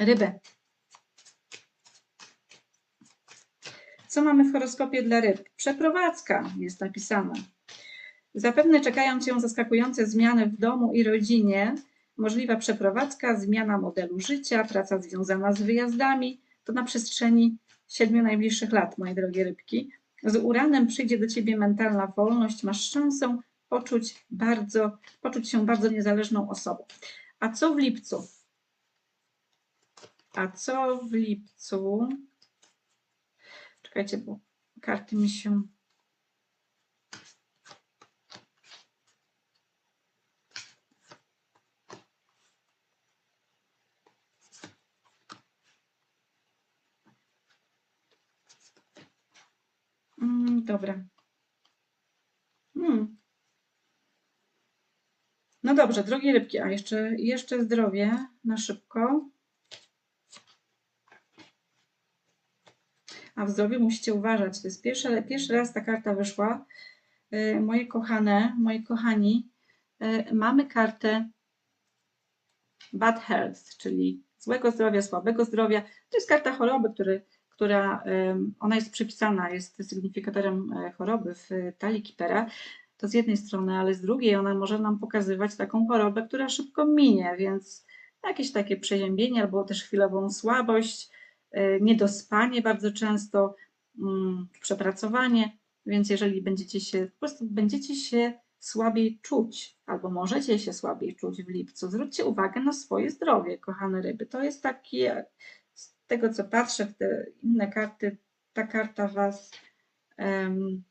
Ryby. Co mamy w horoskopie dla ryb? Przeprowadzka jest napisane. Zapewne czekają Cię zaskakujące zmiany w domu i rodzinie, możliwa przeprowadzka, zmiana modelu życia, praca związana z wyjazdami. To na przestrzeni siedmiu najbliższych lat, moje drogie rybki. Z uranem przyjdzie do Ciebie mentalna wolność, masz szansę poczuć, bardzo, poczuć się bardzo niezależną osobą. A co w lipcu? A co w lipcu? Czekajcie, bo karty mi się. Mm, dobra. Hmm. No dobrze, drogie rybki, a jeszcze, jeszcze zdrowie na szybko. A w zdrowiu musicie uważać. To jest pierwszy, pierwszy raz ta karta wyszła. Yy, Moje kochane, moi kochani, yy, mamy kartę bad health, czyli złego zdrowia, słabego zdrowia. To jest karta choroby, który, która ona jest przypisana, jest sygnifikatorem e, choroby w e, talii Kipera. To z jednej strony, ale z drugiej ona może nam pokazywać taką chorobę, która szybko minie, więc jakieś takie przeziębienie albo też chwilową słabość, niedospanie bardzo często, mm, przepracowanie, więc jeżeli będziecie się, po prostu będziecie się słabiej czuć, albo możecie się słabiej czuć w lipcu, zwróćcie uwagę na swoje zdrowie, kochane ryby. To jest takie, z tego co patrzę w te inne karty, ta karta Was em,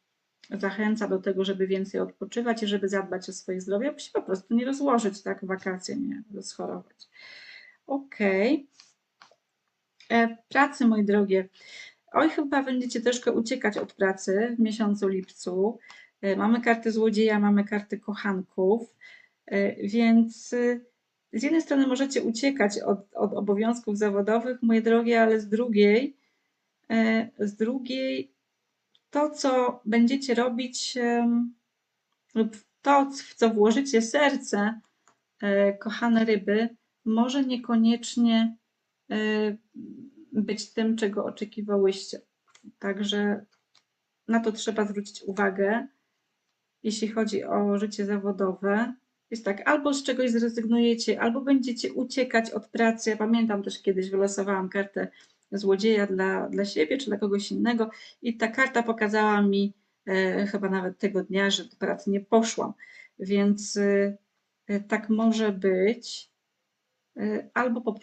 zachęca do tego, żeby więcej odpoczywać i żeby zadbać o swoje zdrowie, aby się po prostu nie rozłożyć tak wakacje, nie rozchorować. Okej. E, Pracy, moi drogie. Oj, chyba będziecie troszkę uciekać od pracy w miesiącu lipcu. E, Mamy karty złodzieja, mamy karty kochanków, e, więc e, z jednej strony możecie uciekać od, od obowiązków zawodowych, moje drogie, ale z drugiej, e, z drugiej to, co będziecie robić lub to, w co włożycie serce, e, kochane ryby, może niekoniecznie e, być tym, czego oczekiwałyście. Także na to trzeba zwrócić uwagę, jeśli chodzi o życie zawodowe. Jest tak, albo z czegoś zrezygnujecie, albo będziecie uciekać od pracy. Ja pamiętam też kiedyś wylosowałam kartę złodzieja dla, dla siebie czy dla kogoś innego i ta karta pokazała mi e, chyba nawet tego dnia, że do pracy nie poszłam. Więc e, tak może być. E, albo po prostu